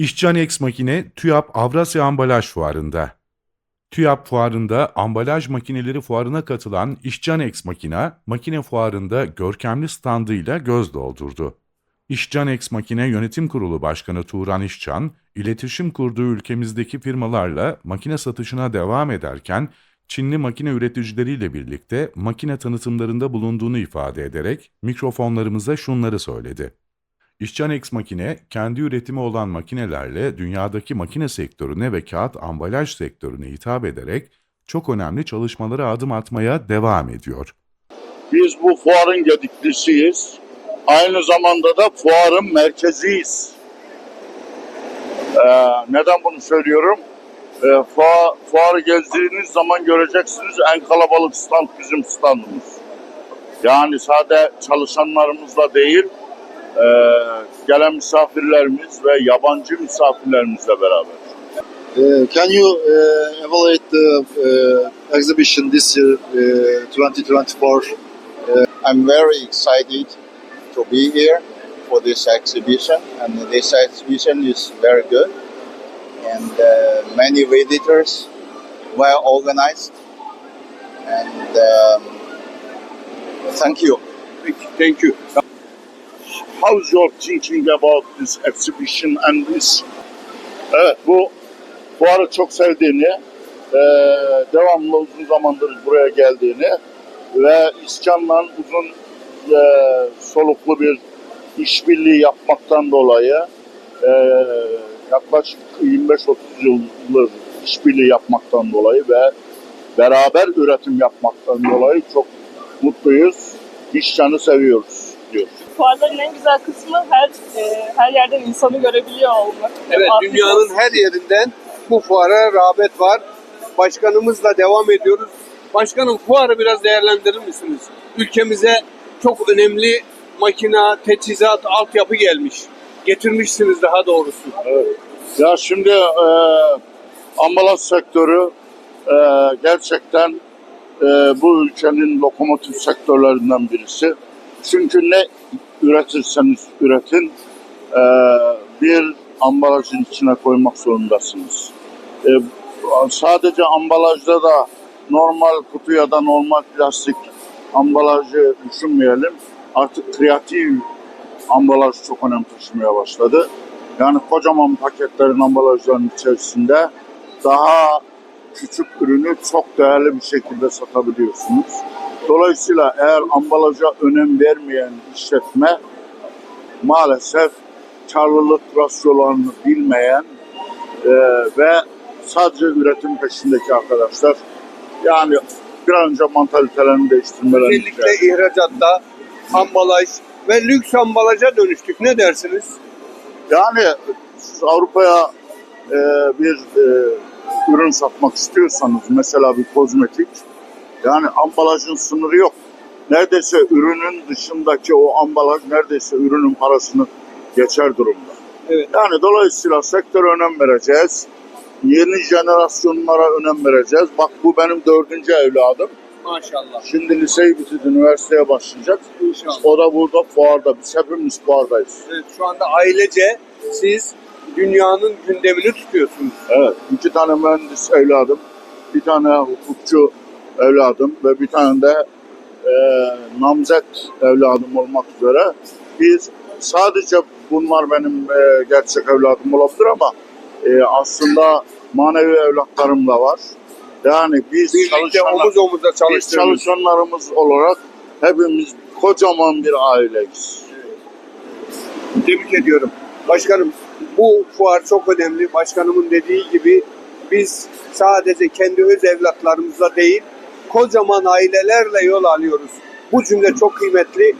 İşcan X makine TÜYAP Avrasya Ambalaj Fuarı'nda. TÜYAP Fuarı'nda ambalaj makineleri fuarına katılan İşcan X makina, makine fuarında görkemli standıyla göz doldurdu. İşcan X Makine Yönetim Kurulu Başkanı Turan İşcan, iletişim kurduğu ülkemizdeki firmalarla makine satışına devam ederken, Çinli makine üreticileriyle birlikte makine tanıtımlarında bulunduğunu ifade ederek mikrofonlarımıza şunları söyledi. İşcan Makine, kendi üretimi olan makinelerle dünyadaki makine sektörüne ve kağıt ambalaj sektörüne hitap ederek çok önemli çalışmalara adım atmaya devam ediyor. Biz bu fuarın gediklisiyiz. Aynı zamanda da fuarın merkeziyiz. Ee, neden bunu söylüyorum? Ee, fuar, fuarı gezdiğiniz zaman göreceksiniz en kalabalık stand bizim standımız. Yani sade çalışanlarımızla değil, e, gelen misafirlerimiz ve yabancı misafirlerimizle beraber. Uh, can you uh, evaluate the uh, exhibition this year, uh, 2024? I'm very excited to be here for this exhibition, and this exhibition is very good, and uh, many visitors, well organized, and um, thank you. Thank you. How's your thinking about this exhibition and this? Evet bu fuarı çok sevdiğini, e, devamlı uzun zamandır buraya geldiğini ve İskan'la uzun e, soluklu bir işbirliği yapmaktan dolayı e, yaklaşık 25-30 yıldır işbirliği yapmaktan dolayı ve beraber üretim yapmaktan dolayı çok mutluyuz. İşcanı seviyoruz diyor. Fuarların en güzel kısmı her e, her yerden insanı görebiliyor olmak. Evet, Afrika dünyanın olsun. her yerinden bu fuara rağbet var. Başkanımızla devam ediyoruz. Başkanım fuarı biraz değerlendirir misiniz? Ülkemize çok önemli makina, teçhizat, altyapı gelmiş. Getirmişsiniz daha doğrusu. Ya şimdi e, ambalaj sektörü e, gerçekten e, bu ülkenin lokomotif sektörlerinden birisi. Çünkü ne üretirseniz üretin e, bir ambalajın içine koymak zorundasınız. E, sadece ambalajda da normal kutu ya da normal plastik ambalajı düşünmeyelim. Artık kreatif ambalaj çok önem taşımaya başladı. Yani kocaman paketlerin ambalajların içerisinde daha küçük ürünü çok değerli bir şekilde satabiliyorsunuz. Dolayısıyla eğer ambalaja önem vermeyen işletme maalesef karlılık rasyolarını bilmeyen e, ve sadece üretim peşindeki arkadaşlar yani bir an önce mantalitelerini değiştirmeleri Özellikle ihracatta ambalaj ve lüks ambalaja dönüştük. Ne dersiniz? Yani Avrupa'ya e, bir e, ürün satmak istiyorsanız mesela bir kozmetik yani ambalajın sınırı yok. Neredeyse ürünün dışındaki o ambalaj neredeyse ürünün parasını geçer durumda. Evet. Yani dolayısıyla sektöre önem vereceğiz. Yeni jenerasyonlara önem vereceğiz. Bak bu benim dördüncü evladım. Maşallah. Şimdi liseyi bitirdi, üniversiteye başlayacak. İnşallah. O da burada fuarda. Biz hepimiz fuardayız. Evet, şu anda ailece siz dünyanın gündemini tutuyorsunuz. Evet, iki tane mühendis evladım, bir tane hukukçu evladım ve bir tane de e, namzet evladım olmak üzere. Biz sadece bunlar benim e, gerçek evladım olabilir ama e, aslında manevi evlatlarım da var. Yani biz Birlikte çalışanlar, omuz omuza biz çalışanlarımız olarak hepimiz kocaman bir aileyiz. Tebrik ediyorum. Başkanım bu fuar çok önemli. Başkanımın dediği gibi biz sadece kendi öz evlatlarımızla değil kocaman ailelerle yol alıyoruz. Bu cümle çok kıymetli.